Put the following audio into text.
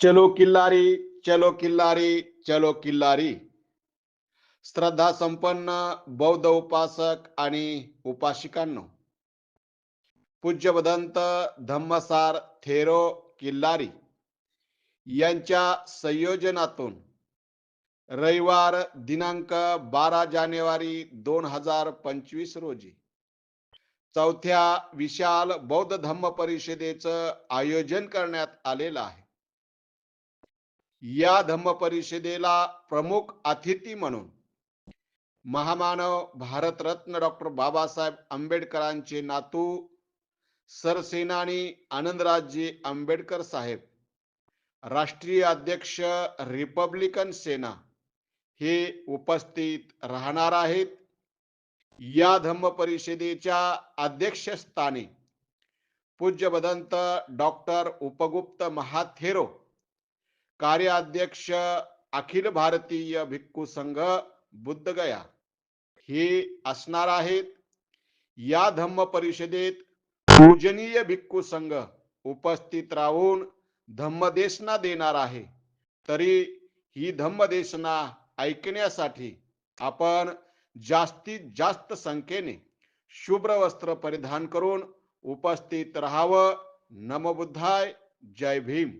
चलो किल्लारी चलो किल्लारी चलो किल्लारी. श्रद्धा संपन्न बौद्ध उपासक आणि उपासिकांनो. पूज्यवदंत धम्मसार थेरो किल्लारी यांच्या संयोजनातून रविवार दिनांक बारा जानेवारी दोन हजार पंचवीस रोजी चौथ्या विशाल बौद्ध धम्म परिषदेचं आयोजन करण्यात आलेलं आहे. या धम्म परिषदेला प्रमुख अतिथी म्हणून महामानव भारतरत्न डॉक्टर बाबासाहेब आंबेडकरांचे नातू सरसेनानी आनंदराजजी आंबेडकर साहेब राष्ट्रीय अध्यक्ष रिपब्लिकन सेना हे उपस्थित राहणार आहेत. या धम्म परिषदेच्या अध्यक्षस्थानी पूज्य बदंत डॉक्टर उपगुप्त महाथेरो कार्याध्यक्ष अखिल भारतीय भिक्खू संघ बुद्धगया हे असणार आहेत. या धम्म परिषदेत पूजनीय भिक्खू संघ उपस्थित राहून धम्मदेशना देणार आहे. तरी ही धम्मदेशना ऐकण्यासाठी आपण जास्तीत जास्त संख्येने शुभ्र वस्त्र परिधान करून उपस्थित राहावं. नमबुद्धाय जय भीम.